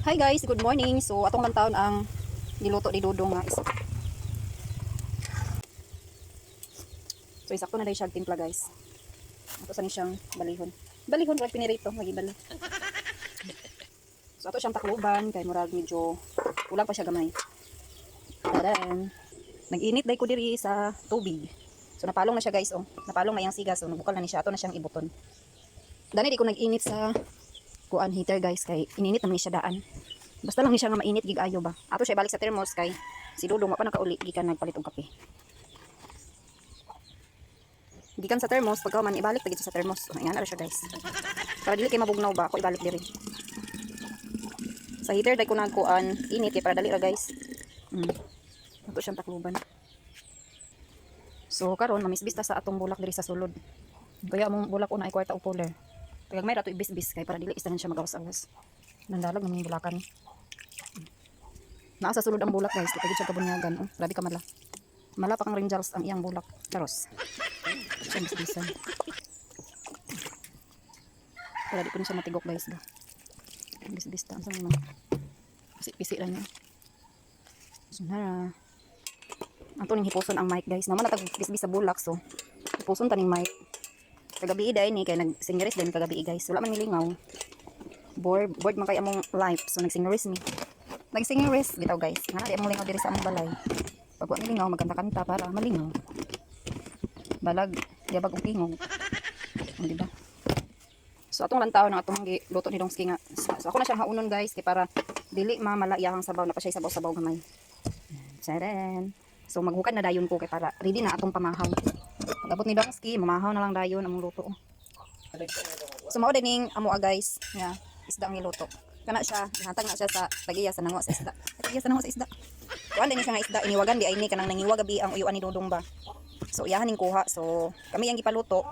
Hi guys, good morning. So atong lang taon ang niluto ni Dudong nga isa. So isakto na dahil siya timpla guys. Ato sa ni siyang balihon. Balihon right pinirito, magibalo. So ato siyang takluban kay murag medyo kulang pa siya gamay. Tadan. Nag-init dai ko diri sa tubig. So napalong na siya guys oh. Napalong na yang siga so nabukal na ni siya ato na siyang ibuton. Dani di ko nag-init sa kuan heater guys kay ininit naman siya daan. Basta lang ni siya nga mainit gig ayo ba. Ato siya balik sa thermos kay si Dudong pa nakauli gikan nagpalit og kape. Gikan sa thermos pagka man ibalik tagit sa thermos. So, ayan na siya guys. Para dili kay mabugnaw ba ako ibalik diri. Sa heater dai ko nagkuan init kay para dali ra guys. Mm. Ato siyang takluban. So karon mamisbis ta sa atong bulak diri sa sulod. Kaya mong bulak una ay kwarta o puller. Kaya may rato ibis-bis kay para dili isa siya magawas-awas. Nandalag naman yung bulakan. Naa sa sulod ang bulak guys, di pa gid siya kabunyagan. Oh, grabe ka mala. Mala pa kang Rangers ang iyang bulak. Charos. Siya bis-bisan. Para di ko na siya matigok guys ba. Bis-bis ta. Saan naman? Pisi-pisi lang niya. Sunara. Ang tuning hipuson ang mic guys. Naman natag bis-bis sa bulak so. Hipuson taning mic kagabi day ni kay nagsingeris din kagabi guys. Wala man nilingaw board board man kay among life. So nagsingeris mi nagsingeris bitaw guys. Nga di among lingaw diri sa among balay. Pag wa nilingaw magkanta-kanta para malingaw. Balag yabag og tingog oh, di ba? So atong lantaw ng atong luto ni Dongski nga. So, ako na siyang haunon guys kay para dili mamalayahang sabaw na pa siya sabaw-sabaw gamay. Saren. So maghukad na dayon ko kay para ready na atong pamahaw. Pag-abot ni Dongski, mamahaw na lang dayon among luto. oh. So mao din ning amo ah, guys, nga isda ang niluto. Kana siya, ihatag na siya sa tagiya sa nango sa isda. Tagiya sa nango sa isda. Kuan din siya nga isda iniwagan di ay kanang nangiwa gabi ang uyuan ni Dudong ba. So iyahan ning kuha. So kami ang gipaluto.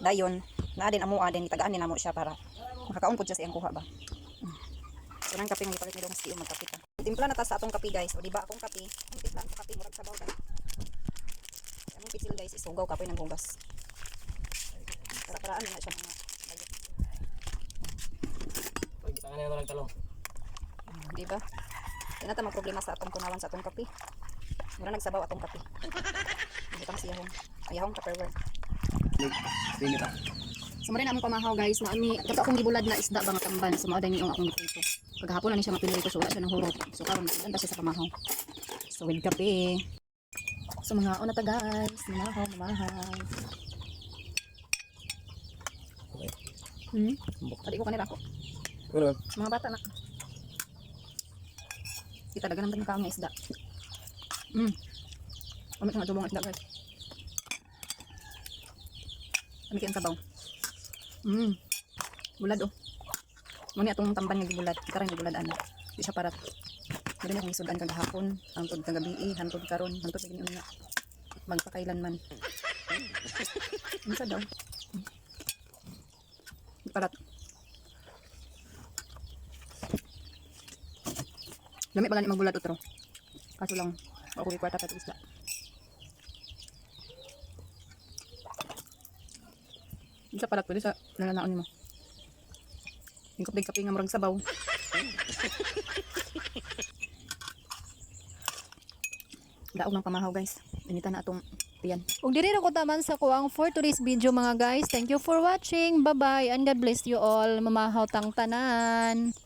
Dayon, naa din amo ah, din itagaan ni namo siya para makakaon pud siya sa iyang kuha ba. So nang kape nga gipalit ni Dongski o magkape ta. Timpla na ta sa atong kape guys. O di ba akong kape? Ang timpla sa kape murag sabaw dai. Among pitsil guys isugaw kapoy ng hugas. Para paraan na siya mga nga na lang talong. Di ba? Di na ta problema sa atong kunawan sa atong kape. Mura nagsabaw atong kape. Hindi tang siyahong. Ayahong tupperware. Ta. So mo rin pamahaw guys na ani kato akong gibulad na isda ba nga tamban so mao dani yung akong giprito. Paghapon na ni siya mapinirito so wala siya nahurot. So karon maganda siya sa pamahaw. So with kape. So mga una ta guys, mamahaw, mamahaw. Okay. Hmm? Tadi ko kanila ako. Ano? Mga bata na. Kita dagan naman kaong nga isda. Hmm. Amit nga tubong isda guys. Kami kayang sabaw. Hmm. Bulad oh. Muna atong tamban nga gibulad. Karang gibulad ano. Di siya parat. Dili akong isudan kag hapon, hangtod kag gabi, hangtod karon, hangtod sa giniuna. Magpakailan man. Ano daw? Parat. Lami pa gani magbulat otro. Kaso lang, ako kay kwarta katong isda. Isa palat pwede sa nananaon mo. Hingkop din kape nga murag sabaw. Daog ng pamahaw guys. Inita na atong tiyan. Ug diri ra ko taman sa kuang for today's video mga guys. Thank you for watching. Bye-bye and God bless you all. Mamahaw tang tanan.